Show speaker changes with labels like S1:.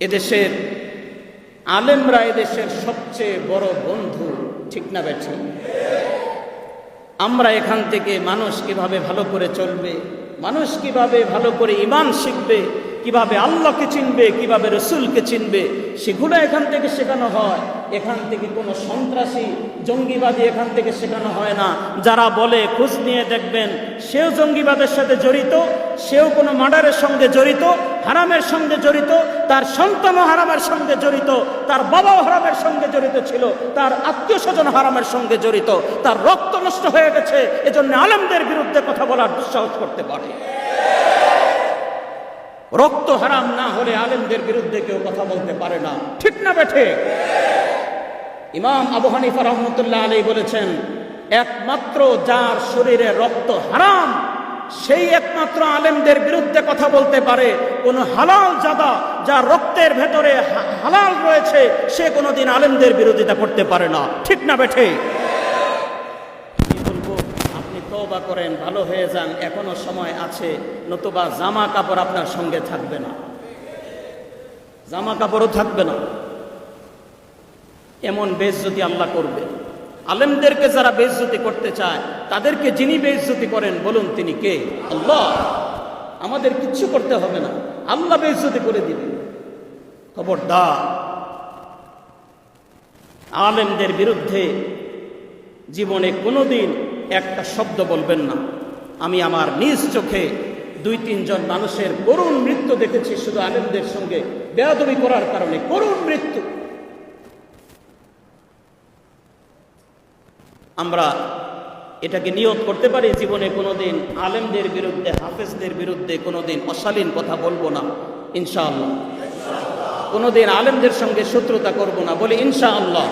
S1: এদেশের আলেমরা এদেশের সবচেয়ে বড় বন্ধু, ঠিক না বেঠি? আমরা এখান থেকে মানুষ কীভাবে ভালো করে চলবে, মানুষ কীভাবে ভালো করে ইমান শিখবে কীভাবে আল্লাহকে চিনবে, কীভাবে রসুলকে চিনবে, সেগুলো এখান থেকে শেখানো হয়। এখান থেকে কোনো সন্ত্রাসী, জঙ্গিবাদী এখান থেকে শেখানো হয় না। যারা বলে, খোঁজ নিয়ে দেখবেন, সেও জঙ্গিবাদের সাথে জড়িত, সেও কোনো মার্ডারের সঙ্গে জড়িত, হারামের সঙ্গে জড়িত, তার সন্তানও হারামের সঙ্গে জড়িত, তার বাবাও হারামের সঙ্গে জড়িত ছিল, তার আত্মীয় স্বজন হারামের সঙ্গে জড়িত, তার রক্ত নষ্ট হয়ে গেছে, এজন্য আলমদের বিরুদ্ধে কথা বলার দুঃসাহস করতে পারে। রক্ত হারাম না হলে আলেমদের বিরুদ্ধে কেউ কথা বলতে পারে না। ঠিক না বেঠে ইমাম আবু হানিফা রহমতুল্লাহ আলী বলেছেন, একমাত্র যার শরীরে রক্ত হারাম, সেই একমাত্র আলেমদের বিরুদ্ধে কথা বলতে পারে। কোন হালাল জাদা যার রক্তের ভেতরে হালাল রয়েছে, সে কোনোদিন আলেমদের বিরোধিতা করতে পারে না। ঠিক না বেঠে তওবা করেন, ভালো হয়ে যান, এখনও সময় আছে, নতুবা জামা কাপড় আপনার সঙ্গে থাকবে না। জামা কাপড়ও থাকবে না। এমন বেজ্জতি আল্লাহ করবে। আলেমদেরকে যারা বেজ্জতি করতে চায়, তাদেরকে যিনি বেজ্জতি করেন, বলুন তিনি কে? আল্লাহ। আমাদের কিচ্ছু করতে হবে না। আল্লাহ বেজ্জতি করে দিবে খবরদার। আলেমদের বিরুদ্ধে জীবনে কোনোদিন একটা শব্দ বলবেন না। আমি আমার নিজ চোখে দুই, তিনজন মানুষের করুণ মৃত্যু দেখেছি, শুধু আলেমদের সঙ্গে বেয়াদবি করার কারণে। করুণ মৃত্যু। আমরা এটাকে নিয়ত করতে পারি, জীবনে কোনোদিন আলেমদের বিরুদ্ধে, হাফেজদের বিরুদ্ধে কোনোদিন অশালীন কথা বলব না, ইনশাআল্লাহ। কোনোদিন আলেমদের সঙ্গে শত্রুতা করব না, বলে ইনশাআল্লাহ।